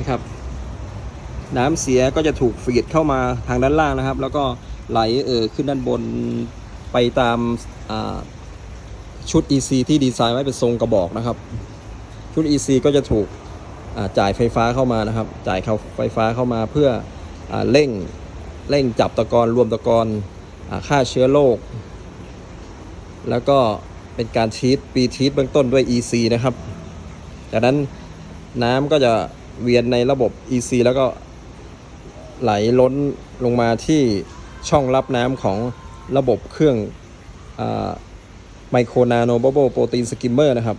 นะครับ น้ำเสียก็จะถูกฟีดเข้ามาทางด้านล่างนะครับ แล้วก็ไหลเออขึ้นด้านบนไปตามชุด EC ที่ดีไซน์ไว้เป็นทรงกระบอกนะครับ ชุด EC ก็จะถูกจ่ายไฟฟ้าเข้ามานะครับ จ่ายเข้าไฟฟ้าเข้ามาเพื่ออเร่งเร่งจับตะกอนรวมตะกอนฆ่าเชื้อโรคแล้วก็เป็นการชีตปีชีตเบื้องต้นด้วย EC นะครับ จากนั้นน้ำก็จะ เวียนในระบบ EC แล้วก็ไหลล้นลงมาที่ช่องรับน้ำของระบบเครื่องไมโครนาโนบ b บ e โปรตีนสกิมเมอร์นะครับ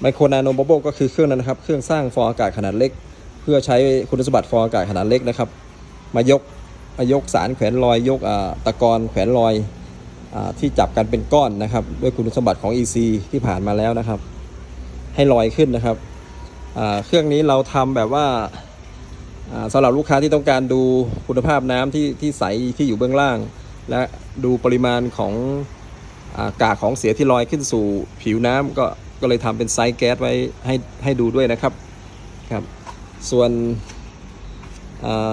ไมโครนาโนบ b บ e ก็คือเครื่องนั้นนะครับ เครื่องสร้างฟองอากาศขนาดเล็ก เพื่อใช้คุณสมบัติฟองอากาศขนาดเล็กนะครับ มายกมายกสารแขวนลอย ยกอ่าตะกอนแขวนลอยอที่จับกันเป็นก้อนนะครับ ด้วยคุณสมบัติของ EC ที่ผ่านมาแล้วนะครับ ให้ลอยขึ้นนะครับ เครื่องนี้เราทำแบบว่าอ่าสำหรับลูกค้าที่ต้องการดูคุณภาพน้ำที่ที่ใสที่อยู่เบื้องล่าง และดูปริมาณของอากากของเสียที่ลอยขึ้นสู่ผิวน้ำก็ก็เลยทำเป็นไซส์แก๊สไว้ให้ให้ดูด้วยนะครับครับ ส่วน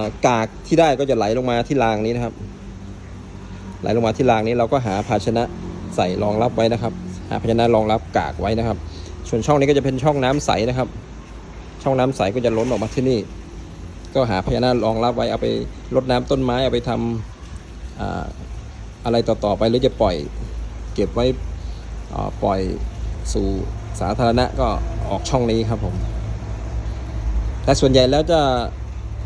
ากากที่ได้ก็จะไหลลงมาที่รางนี้นะครับ ไหลลงมาที่รางนี้เราก็หาภาชนะใส่รองรับไว้นะครับ หาภาชนะรองรับกากไว้นะครับ ส่วนช่องนี้ก็จะเป็นช่องน้ำใสนะครับ ช่องน้ำใสก็จะล้นออกมาที่นี่ ก็หาภาชนะรองรับไว้เอาไปรดน้ำต้นไม้เอาไปทำอ่าอะไรต่อๆไปหรือจะปล่อยเก็บไว้ปล่อยสู่สาธารณะก็ออกช่องนี้ครับผม แต่ส่วนใหญ่แล้วจะ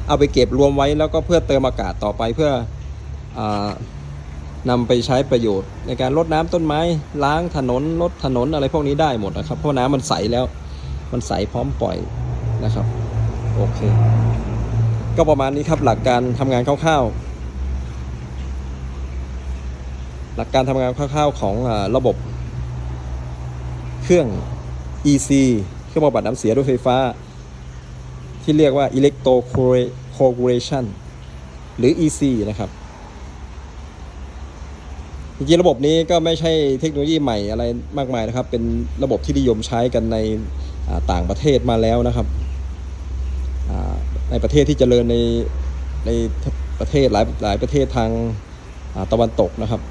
เอาไปเก็บรวมไว้แล้วก็เพื่อเติมอากาศต่อไปเพื่ออนำไปใช้ประโยชน์ ในการรดน้ำต้นไม้ล้างถนนลดถนนอะไรพวกนี้ได้หมดนะครับ เพราะน้ำมันใสแล้ว มันใสพร้อมปล่อย นะครับโอเค ก็ประมาณนี้ครับหลักการทำงานคร่าวๆหลักการทำงานคร่าวๆของระบบ เครื่อง EC เครื่องบำบัดน้ำเสียด้วยไฟฟ้า ที่เรียกว่า Electro Coagulation หรือ EC นะครับจริงๆระบบนี้ก็ไม่ใช่เทคโนโลยีใหม่อะไรมากมายนะครับ เป็นระบบที่นิยมใช้กันในต่างประเทศมาแล้วนะครับ ในประเทศที่เจริญในในประเทศหลายหลายประเทศทางาตะวันตกนะครับ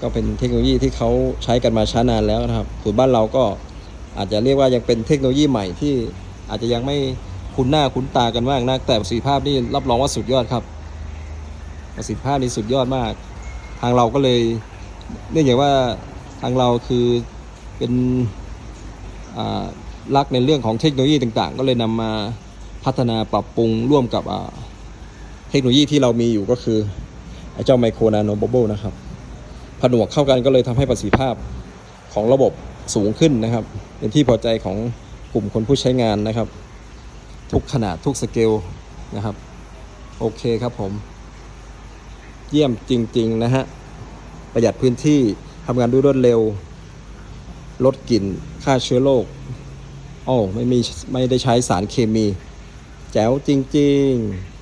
ก็เป็นเทคโนโลยีที่เขาใช้กันมาช้านานแล้วนะครับส่วนบ้านเราก็อาจจะเรียกว่ายังเป็นเทคโนโลยีใหม่ที่อาจจะยังไม่คุ้นหน้าคุ้นตากันมากนักแต่ประสิทธิภาพนี่รับรองว่าสุดยอดครับประสิทธิภาพนี่สุดยอดมาก ทางเราก็เลยเนื่องจากว่าทางเราคือเป็น อ่ารักในเรื่องของเทคโนโลยีต่างๆ ก็เลยนำมาพัฒนาปรับปรุงร่วมกับเทคโนโลยีที่เรามีอยู่ก็คือเจ้าไมโครนาโนบ b บ e นะครับ ผนวกเข้ากันก็เลยทำให้ประสิทธิภาพของระบบสูงขึ้นนะครับ เป็นที่พอใจของกลุ่มคนผู้ใช้งานนะครับ ทุกขนาดทุกสเกลนะครับ โอเคครับผม เยี่ยมจริง ๆ นะฮะ ประหยัดพื้นที่ทำงานด้วยรวดเร็ว ลดกลิ่นฆ่าเชื้อโรค โอ้ไม่มีไม่ได้ใช้สารเคมี แจ๋วจริง ๆ